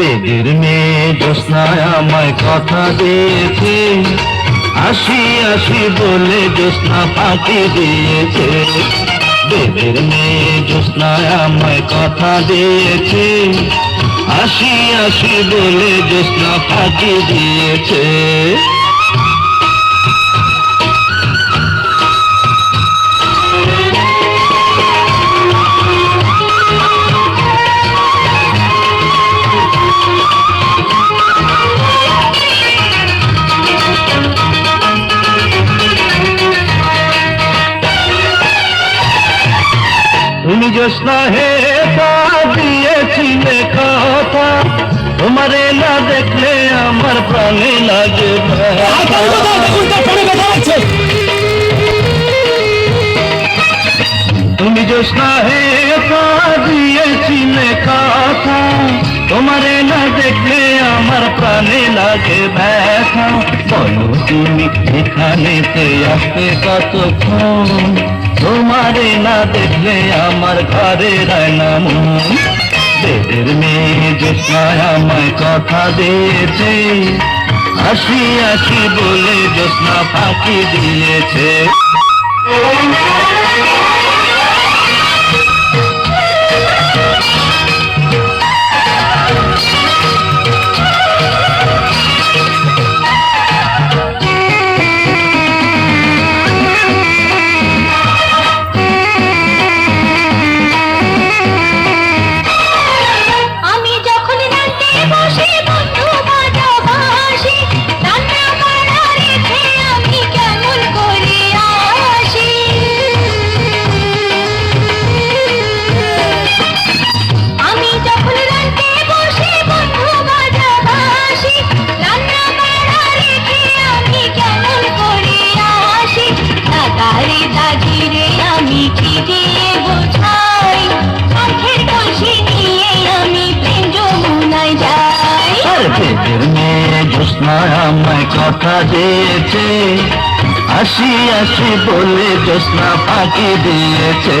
বেগের মেয়ে জ্যোৎস্নায় আমায় কথা দিয়েছে। আসি আসি বলে জ্যোৎস্না ফাঁকি দিয়েছে। বেদের মেয়ে জ্যোৎস্নায় আমায় কথা দিয়েছে। আসি আসি বলে জ্যোৎস্না ফাঁকি দিয়েছে। তুমি হে দিয়েছিলে কথা তোমারে না দেখলে আমার প্রাণে লাগে। তুমি হে দিয়েছিলে কথা তোমারে না দেখলে আমার প্রাণে লাগে ব্যথা। বলো তুমি এখানেতে আসতে কতক্ষণ? তোমারে না দেখলে আমার ঘরে রায় না মন। দেবের মেয়ে জ্যোৎস্নায় আমায় কথা দিয়েছে। আসি আসি বলে জ্যোৎস্না ফাঁকি দিয়েছে। মেয়ে জ্যোৎস্নায় আমায় কথা দিয়েছে। আসি আসি বলে জোৎস্না ফাঁকি দিয়েছে।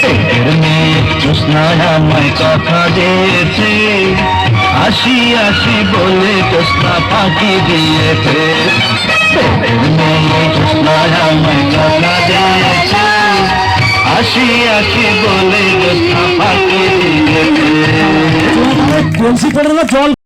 তোদের মেয়ে জ্যোৎস্নায় আমায় কথা দিয়েছে আসি আসি বলে জ্যোৎস্না ফাঁকি দিয়েছে তোদের মেয়ে জ্যোৎস্নায় আমায় কথা দিয়েছে আসি আসি বলে জ্যোৎস্না ফাঁকি দিয়েছে জল